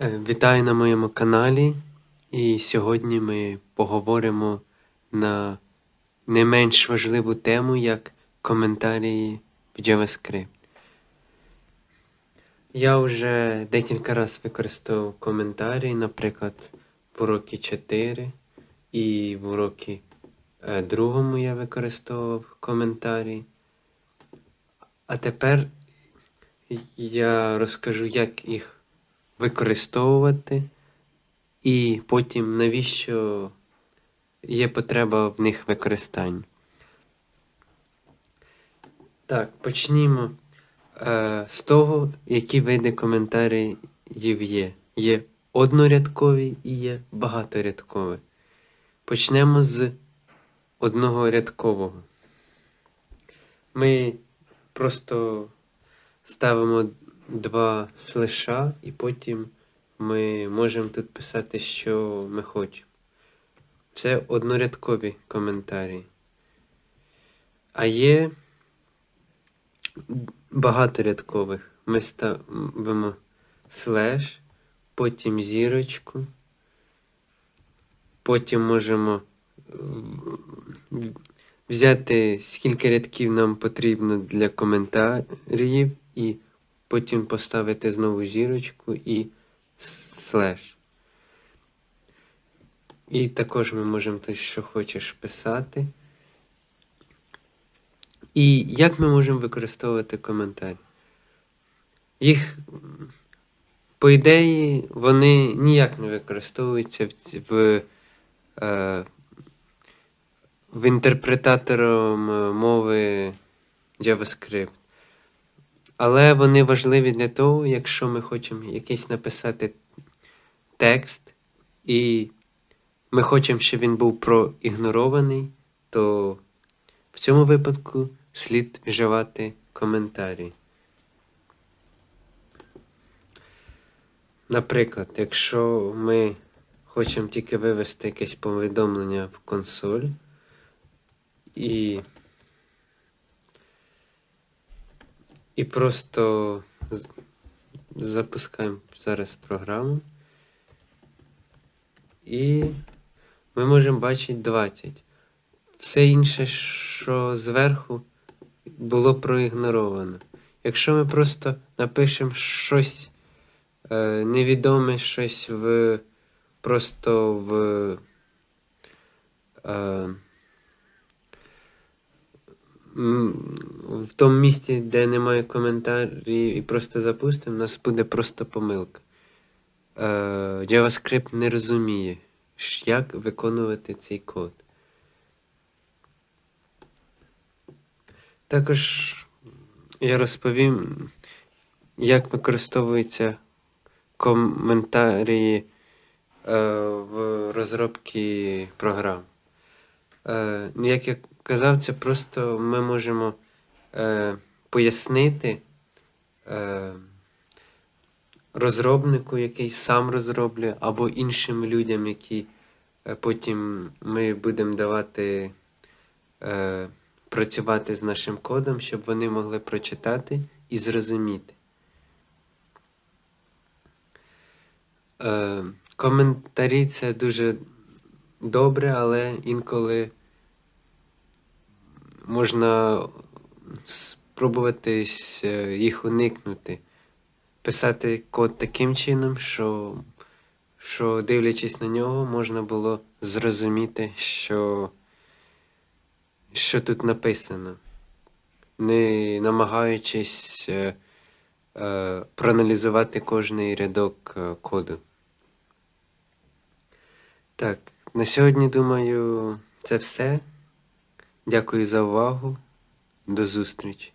Е, Вітаю на моєму каналі, і сьогодні ми поговоримо на не менш важливу тему, як коментарі в JavaScript. Я вже декілька разів використовував коментарі, наприклад, в урокі 4 і в урокі е, другому я використовував коментарі. А тепер я розкажу, як їх використовувати, і потім навіщо є потреба в них використання. Так, почнімо е, з того, які види коментарів є. Є однорядкові і є багаторядкові. Почнемо з одного рядкового. Ми просто ставимо два слеша, і потім ми можемо тут писати, що ми хочемо. Це однорядкові коментарі. А є багаторядкових. Ми ставимо слеш, потім зірочку, потім можемо е, взяти скільки рядків нам потрібно для коментарів, і потім поставити знову зірочку і слеш. І також ми можемо тут, що хочеш писати. І як ми можемо використовувати коментарі? Їх, по ідеї, вони ніяк не використовуються в, в, е, в інтерпретатором е, мови JavaScript. Але вони важливі для того, якщо ми хочемо якийсь написати текст, і ми хочемо, щоб він був проігнорований, то в цьому випадку слід вживати коментарі. Наприклад, якщо ми хочемо тільки вивести якесь повідомлення в консоль і І просто запускаємо зараз програму. І ми можемо бачити 20. Все інше, що зверху, було проігноровано. Якщо ми просто напишемо щось е, невідоме, щось в просто в. Е, в тому місці, де немає коментарів, і просто запустимо, у нас буде просто помилка. Е, JavaScript не розуміє, як виконувати цей код. Також я розповім, як використовуються коментарі е, в розробці програм. Е, ну, як я казав, це просто ми можемо е, пояснити е, розробнику, який сам розроблює, або іншим людям, які е, потім ми будемо давати е, працювати з нашим кодом, щоб вони могли прочитати і зрозуміти. Е, коментарі це дуже добре, але інколи можна спробувати е, їх уникнути. Писати код таким чином, що, що дивлячись на нього, можна було зрозуміти, що, що тут написано, не намагаючись е, е, проаналізувати кожний рядок е, коду. Так, на сьогодні, думаю, це все. Дякую за увагу. До зустрічі.